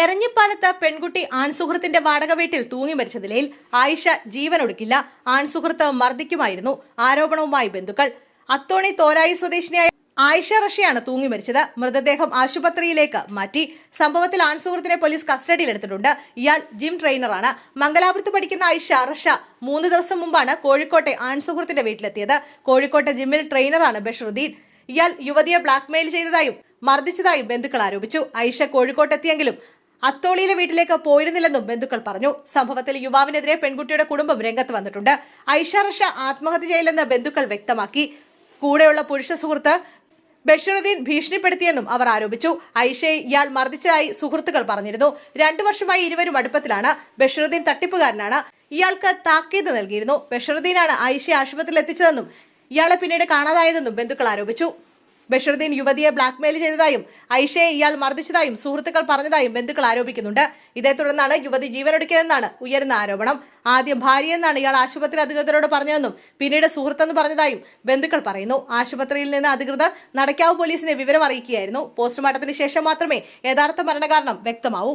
എരഞ്ഞിപ്പാലത്ത് പെൺകുട്ടി ആൺസുഹൃത്തിന്റെ വാടക വീട്ടിൽ തൂങ്ങി മരിച്ച നിലയിൽ ആയിഷ ജീവനൊടുക്കില്ല. ആൺസുഹൃത്ത് മർദ്ദിക്കുമായിരുന്നു. ആരോപണവുമായി ബന്ധുക്കൾ. അത്തോണി തോരായി സ്വദേശിനിയായ ആയിഷ റഷയാണ് തൂങ്ങി മരിച്ചത്. മൃതദേഹം ആശുപത്രിയിലേക്ക് മാറ്റി. സംഭവത്തിൽ ആൺസുഹൃത്തിനെ പോലീസ് കസ്റ്റഡിയിലെടുത്തിട്ടുണ്ട്. ഇയാൾ ജിം ട്രെയിനറാണ്. മംഗലാപുരത്ത് പഠിക്കുന്ന ആയിഷ റഷ മൂന്ന് ദിവസം മുമ്പാണ് കോഴിക്കോട്ടെ ആൺസുഹൃത്തിന്റെ വീട്ടിലെത്തിയത്. കോഴിക്കോട്ടെ ജിമ്മിൽ ട്രെയിനറാണ് ബഷറുദ്ദീൻ. ഇയാൾ യുവതിയെ ബ്ലാക്ക്മെയിൽ ചെയ്തതായും മർദ്ദിച്ചതായും ബന്ധുക്കൾ ആരോപിച്ചു. ഐഷ കോഴിക്കോട്ടെത്തിയെങ്കിലും അത്തോളിയിലെ വീട്ടിലേക്ക് പോയിരുന്നില്ലെന്നും ബന്ധുക്കൾ പറഞ്ഞു. സംഭവത്തിൽ യുവാവിനെതിരെ പെൺകുട്ടിയുടെ കുടുംബം രംഗത്ത് വന്നിട്ടുണ്ട്. ഐഷ ആത്മഹത്യ ചെയ്യില്ലെന്ന് ബന്ധുക്കൾ വ്യക്തമാക്കി. കൂടെയുള്ള പുരുഷ സുഹൃത്ത് ബഷീറുദ്ദീൻ ഭീഷണിപ്പെടുത്തിയെന്നും അവർ ആരോപിച്ചു. ഐഷയെ ഇയാൾ മർദ്ദിച്ചതായി സുഹൃത്തുക്കൾ പറഞ്ഞിരുന്നു. രണ്ടു വർഷമായി ഇരുവരും അടുപ്പത്തിലാണ്. ബഷീറുദ്ദീൻ തട്ടിപ്പുകാരനാണ്. ഇയാൾക്ക് താക്കീത് നൽകിയിരുന്നു. ബഷീറുദ്ദീനാണ് ഐഷയെ ആശുപത്രിയിൽ എത്തിച്ചതെന്നും ഇയാളെ പിന്നീട് കാണാതായതെന്നും ബന്ധുക്കൾ ആരോപിച്ചു. ബഷീറുദ്ദീൻ യുവതിയെ ബ്ലാക്ക്മെയിൽ ചെയ്തതായും ഐഷയെ ഇയാൾ മർദ്ദിച്ചതായും സുഹൃത്തുക്കൾ പറഞ്ഞതായും ബന്ധുക്കൾ ആരോപിക്കുന്നുണ്ട്. ഇതേ തുടർന്നാണ് യുവതി ജീവനൊടുക്കിയതെന്നാണ് ഉയരുന്ന ആരോപണം. ആദ്യം ഭാര്യയെന്നാണ് ഇയാൾ ആശുപത്രി അധികൃതരോട് പറഞ്ഞതെന്നും പിന്നീട് സുഹൃത്തെന്ന് പറഞ്ഞതായും ബന്ധുക്കൾ പറയുന്നു. ആശുപത്രിയിൽ നിന്ന് അധികൃതർ നടക്കാവ് പോലീസിനെ വിവരം അറിയിക്കുകയായിരുന്നു. പോസ്റ്റ്മോർട്ടത്തിന് ശേഷം മാത്രമേ യഥാർത്ഥ മരണകാരണം വ്യക്തമാവൂ.